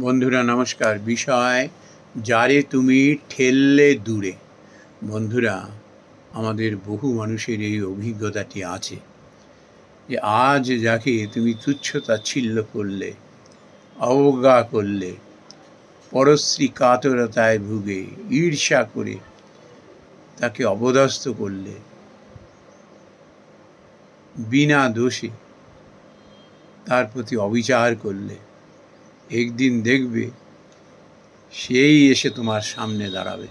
বন্ধুরা, নমস্কার। বিষয়, যারে তুমি ঠেললে দূরে। বন্ধুরা, আমাদের বহু মানুষের এই অভিজ্ঞতাটি আছে যে আজ যাকে তুমি তুচ্ছ তাচ্ছিল্য করলে, অবজ্ঞা করলে, পরশ্রী কাতরতায় ভুগে, ঈর্ষা করে তাকে অবদস্থ করলে, বিনা দোষে তার প্রতি অবিচার করলে একদিন দেখবে সেই এসে তোমার সামনে দাঁড়াবে।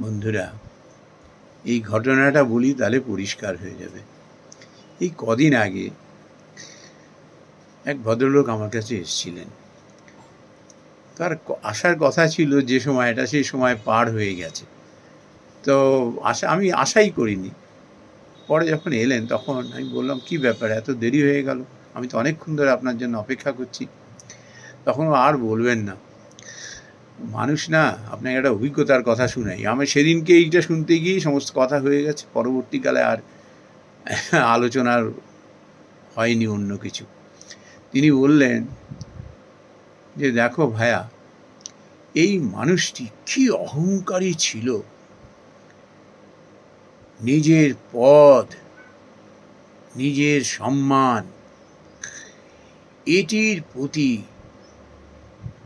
বন্ধুরা, এই ঘটনাটা বলি তাহলে পরিষ্কার হয়ে যাবে। এই কদিন আগে এক ভদ্রলোক আমার কাছে এসেছিলেন। তার আসার কথা ছিল যে সময়টা, সেই সময় পার হয়ে গেছে। তো আশা, আমি আশাই করিনি। পরে যখন এলেন, তখন আমি বললাম, কি ব্যাপার? এত দেরি হয়ে গেল? আমি তো অনেকক্ষণ ধরে আপনার জন্য অপেক্ষা করছি। তখন আর বলবেন না। মানুষ না, আপনাকে একটা অভিজ্ঞতার কথা শুনাই। আমি সেদিনকে এইটা শুনতে গিয়েই সমস্ত কথা হয়ে গেছে। পরবর্তীকালে আর আলোচনার হয়নি অন্য কিছু। তিনি বললেন যে, দেখো ভায়া, এই মানুষটি কি অহংকারী ছিল। নিজের পদ নিজের সম্মান এটির প্রতি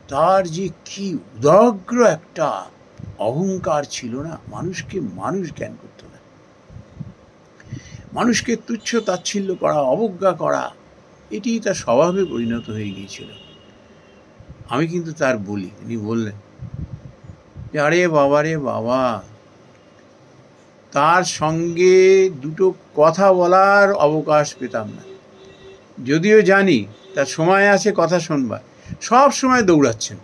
তার যে কি উদাগ্র একটা অহংকার ছিল না, মানুষকে মানুষ জ্ঞান করতো না। মানুষকে তুচ্ছ তাচ্ছিল্য করা, অবজ্ঞা করা এটি তার স্বভাবে পরিণত হয়ে গিয়েছিল। আমি কিন্তু তার বলি, তিনি বললেন, যে আরে বাবা রে বাবা, তার সঙ্গে দুটো কথা বলার অবকাশ পেতাম না। যদিও জানি তার সময় আছে, কথা শুনবার সব সময় দৌড়াচ্ছেন।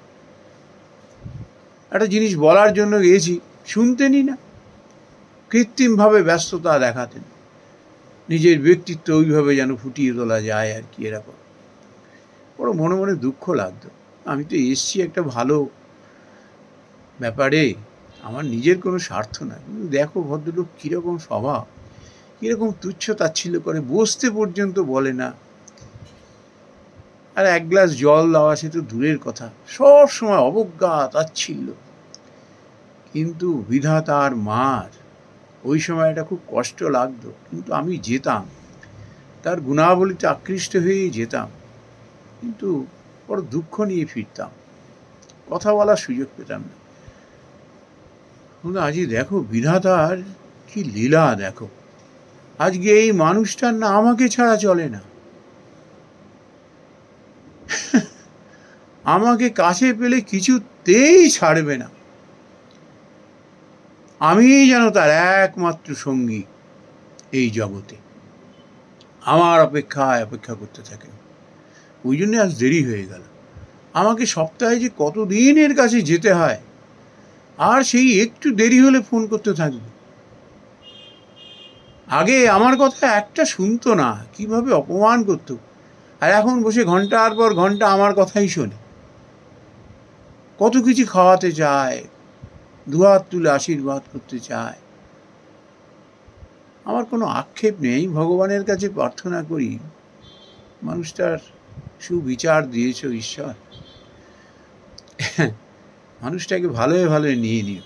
একটা জিনিস বলার জন্য গিয়েছি, শুনতেনই না। কৃত্রিমভাবে ব্যস্ততা দেখাতেন। নিজের ব্যক্তিত্ব ওইভাবে যেন ফুটিয়ে তোলা যায় আর কি, এরকম। বড় মনে মনে দুঃখ লাগতো। আমি তো এসছি একটা ভালো ব্যাপারে। আমার নিজের কোনো স্বার্থ না কিন্তু দেখো ভদ্রলোক কীরকম স্বভাব, কীরকম তুচ্ছ তাচ্ছিল্য করে, বসতে পর্যন্ত বলে না। আর এক গ্লাস জল দেওয়া সে তো দূরের কথা। সব সময় অবজ্ঞা, তাচ্ছিল্য। কিন্তু বিধাতার মার, ওই সময় এটা খুব কষ্ট লাগতো। কিন্তু আমি যেতাম। তার গুণাবলীতে আকৃষ্ট হয়েই যেতাম। কিন্তু বড় দুঃখ নিয়ে ফিরতাম। কথা বলার সুযোগ পেতাম না। কিন্তু আজই দেখো বিধাতার কি লীলা দেখো। আজকে এই মানুষটার না আমাকে ছাড়া চলে না। আমাকে কাছে পেলে কিছুতেই ছাড়বে না। আমি যেন তার একমাত্র সঙ্গী এই জগতে। আমার অপেক্ষায় অপেক্ষা করতে থাকেন ওই জন্যে আজ দেরি হয়ে গেল। আমাকে সপ্তাহে যে কতদিন এর কাছে যেতে হয়, আর সেই একটু দেরি হলে ফোন করতে থাকবে। আগে আমার কথা একটা শুনতো না, কীভাবে অপমান করতো। আর এখন বসে ঘণ্টার পর ঘণ্টা আমার কথাই শোনে। কত কিছু খাওয়াতে চায় দুহাত তুলে আশীর্বাদ করতে চায় আমার কোনো আক্ষেপ নেই, ভগবানের কাছে প্রার্থনা করি। মানুষটার সুবিচার দিয়েছ ঈশ্বর। মানুষটাকে ভালোই ভালোই নিয়ে নিও,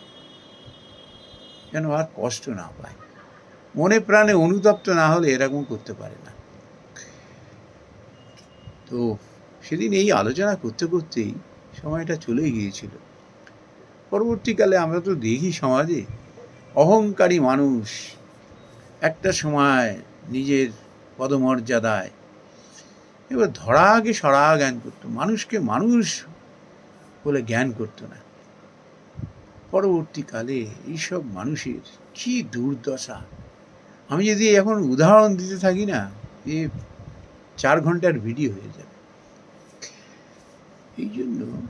যেন আর কষ্ট না পায়। মনে প্রাণে অনুতপ্ত না হলে এরকম করতে পারে না। তো সেদিন এই আলোচনা করতে করতেই সময়টা চলে গিয়েছিল। পরবর্তীকালে আমরা তো দেখি সমাজে অহংকারী মানুষ একটা সময় নিজের পদমর্যাদায় এবার ধরা আগে সরা জ্ঞান করতো। মানুষকে মানুষ বলে জ্ঞান করতো না। পরবর্তীকালে এইসব মানুষের কি দুর্দশা। আমি যদি এখন উদাহরণ দিতে থাকি না, এ চার ঘণ্টার ভিডিও হয়ে যাবে। এই জন্য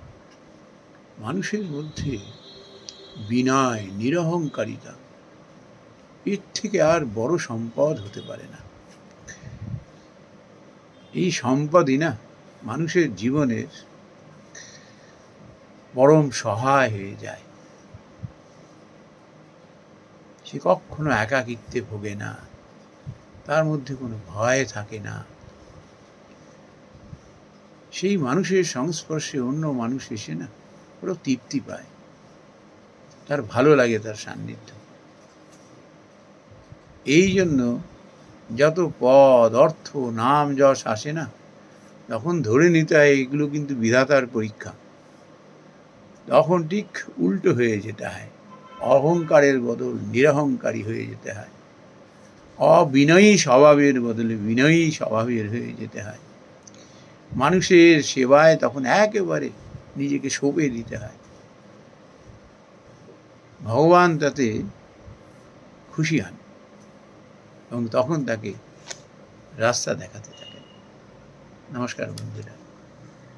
মানুষের মধ্যে বিনয়, নিরহংকারিতা, এর থেকে আর বড় সম্পদ হতে পারে না। এই সম্পদই না, মানুষের জীবনের পরম সহায় হয়ে যায়। সে কখনো একাকিত্বে ভোগে না, তার মধ্যে কোনো ভয় থাকে না। সেই মানুষের সংস্পর্শে অন্য মানুষ এসে না ওরা তৃপ্তি পায়। তার ভালো লাগে তার সান্নিধ্য। এই জন্য যত পদ, অর্থ, নাম, যশ আসে না, তখন ধরে নিতে হয় এগুলো কিন্তু বিধাতার পরীক্ষা। তখন ঠিক উল্টো হয়ে যেতে হয়। অহংকারের বদল নিরহংকারী হয়ে যেতে হয়। অবিনয়ী স্বভাবের বদলে বিনয়ী স্বভাবের হয়ে যেতে হয়। মানুষের সেবায় তখন একেবারে নিজেকে সঁপে দিতে হয়। ভগবান তাতে খুশি হন এবং তখন তাকে রাস্তা দেখাতে থাকেন। নমস্কার বন্ধুরা।